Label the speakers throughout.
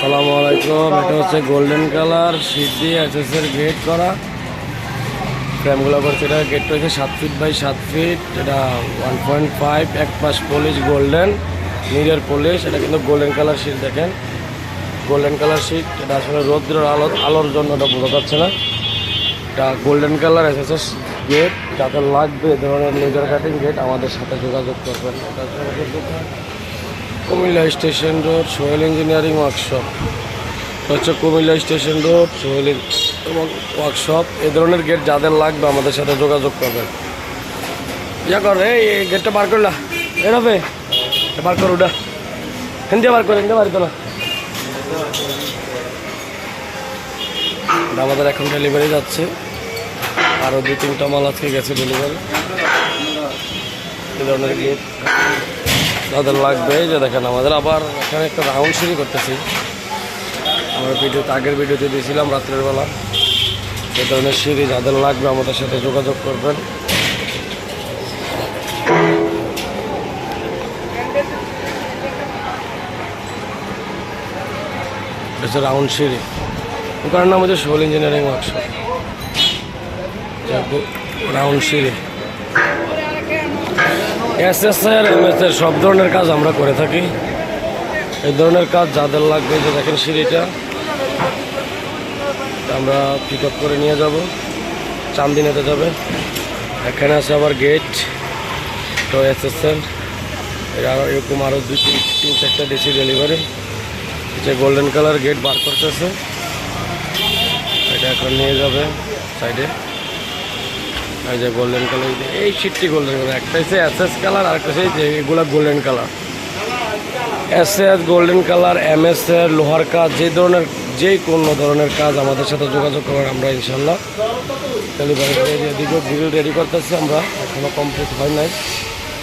Speaker 1: সালামু আলাইকুম, এটা হচ্ছে গোল্ডেন কালার শীত দিয়ে এসএস এর গেট করা। ফ্রেমগুলো করছে, এটা গেট রয়েছে সাত ফিট বাই সাত ফিট এটা ওয়ান পয়েন্ট ফাইভ এক পাশ পলিশ গোল্ডেন নিরের পলিশ এটা কিন্তু গোল্ডেন কালার শীট দেখেন। গোল্ডেন কালার শীট এটা আসলে রৌদ্রের আলো আলোর জন্য এটা বোঝা যাচ্ছে না। এটা গোল্ডেন কালার এসএস গেট যাদের লাগবে এ ধরনের লেজার কাটিং গেট আমাদের সাথে যোগাযোগ করবেন। এটা Comilla station road, Sohel engineering workshop হচ্ছে কুমিল্লা স্টেশন রোড সোহেল এবং ওয়ার্কশপ এ ধরনের গেট যাদের লাগবে আমাদের সাথে যোগাযোগ করবেন ইয়া কর, এই গেটটা বার করলা। এরবে বার কর ওটা। হিন্দি বার করে হিন্দি বার না আমাদের এখন ডেলিভারি যাচ্ছে। আরও দু তিনটা মাল আজকে গেছে ডেলিভারি এ ধরনের গেট যাদের লাগবে যে দেখেন আমাদের আবার এখানে একটা রাউন্ড সিঁড়ি করতেছি। আমরা ভিডিওতে আগের ভিডিওতে দিয়েছিলাম রাত্রের বেলা। এই ধরনের সিঁড়ি যাদের লাগবে আমাদের সাথে যোগাযোগ করবেন। রাউন্ড সিঁড়ি। দোকানের নাম হচ্ছে সোল ইঞ্জিনিয়ারিং ওয়ার্কশপ রাউন্ড সিঁড়ি। এস এস সব ধরনের কাজ আমরা করে থাকি। এই ধরনের কাজ যাদের লাগবে যে দেখেন সিঁড়িটা আমরা পিক আপ করে নিয়ে যাব। চান্দিনাতে যাবে। এখানে আছে আবার গেট তো এস এস এর এরকম আরও দুই তিন তিন চারটা দিয়েছি ডেলিভারি যে গোল্ডেন কালার গেট বার করতেছে। এটা এখন নিয়ে যাবে সাইডে এই যে গোল্ডেন কালার এই শিটটি গোল্ডেন কালার একটা হচ্ছে এস কালার আর একটা হচ্ছে এগুলো golden colour S S golden colour M S এর লোহার কাজ, যে ধরনের, যে কোনো ধরনের কাজ আমাদের সাথে যোগাযোগ করার আমরা ইনশাল্লাহ এদিকেও গ্রিল রেডি করতেছি আমরা এখনও কমপ্লিট হয় নাই।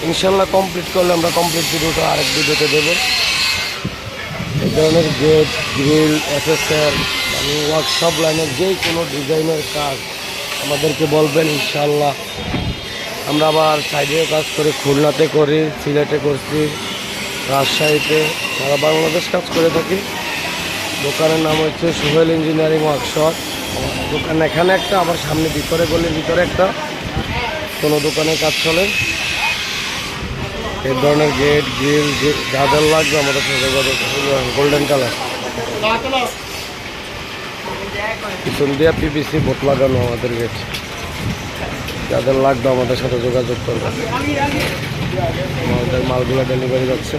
Speaker 1: ইনশাল্লাহ কমপ্লিট করলে আমরা কমপ্লিট ভিডিওটা আরেক ভিডিওতে দেবো। এই ধরনের গেট গ্রিল এস এস এর মানে ওয়ার্কশপ লাইনের যে কোনো ডিজাইনের কাজ আমাদেরকে বলবেন ইনশাল্লাহ আমরা আবার সাইডেও কাজ করি, খুলনাতে করি, সিলেটে করছি, রাজশাহীতে, সারা বাংলাদেশ কাজ করে থাকি। দোকানের নাম হচ্ছে সোহেল ইঞ্জিনিয়ারিং ওয়ার্কশপ। দোকান এখানে একটা, আবার সামনে ভিতরে, গলির ভিতরে একটা। কোনো দোকানে কাজ চলে। এই ধরনের গেট, গ্রিল যাদের লাগবে আমাদের সাথে গোল্ডেন কালার পিছন দিয়ে পিপিসি বোট লাগানো আমাদের গেট যাদের লাগবে আমাদের সাথে যোগাযোগ করবে। আমাদের মালগুলো ডেলিভারি যাচ্ছে।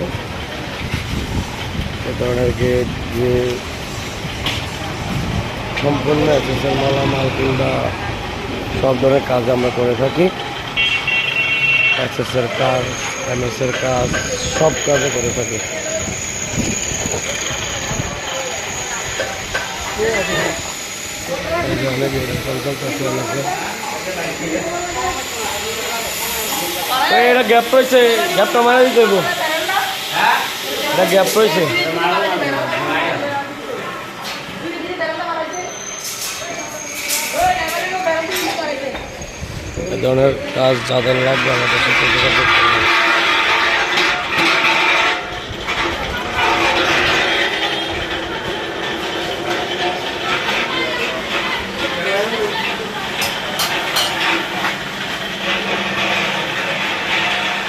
Speaker 1: এ ধরনের গেট যে সম্পূর্ণ এসেসের মালা, মাল কিংবা সব ধরনের কাজ আমরা করে থাকি। এসএসের কাজ এমএসের কাজ, সব কাজে করে থাকি। এই যে অনেক এরকম চলতেছে অনেকে। এই এটা গ্যাপ রয়েছে গ্যাপটা মারা দিতে দেবো এটা গ্যাপ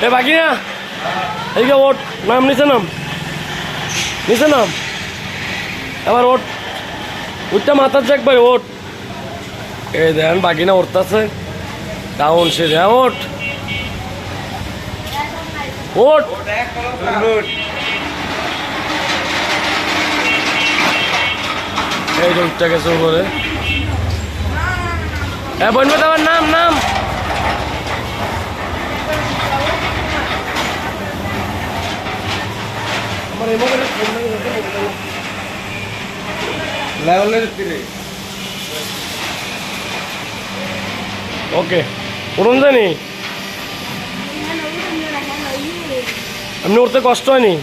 Speaker 1: এ বাকি না এইদিকে ওট নাম, নিচে নাম। নিচে নাম। এবার ওট উঠটা মাথার যাক ভাই ওট এই দেন বাকি না উঠতেছে ডাউন সে দেয় ওট নাম নাম। ওকে উঠুন জানি। এমনি উঠতে কষ্ট হয়নি।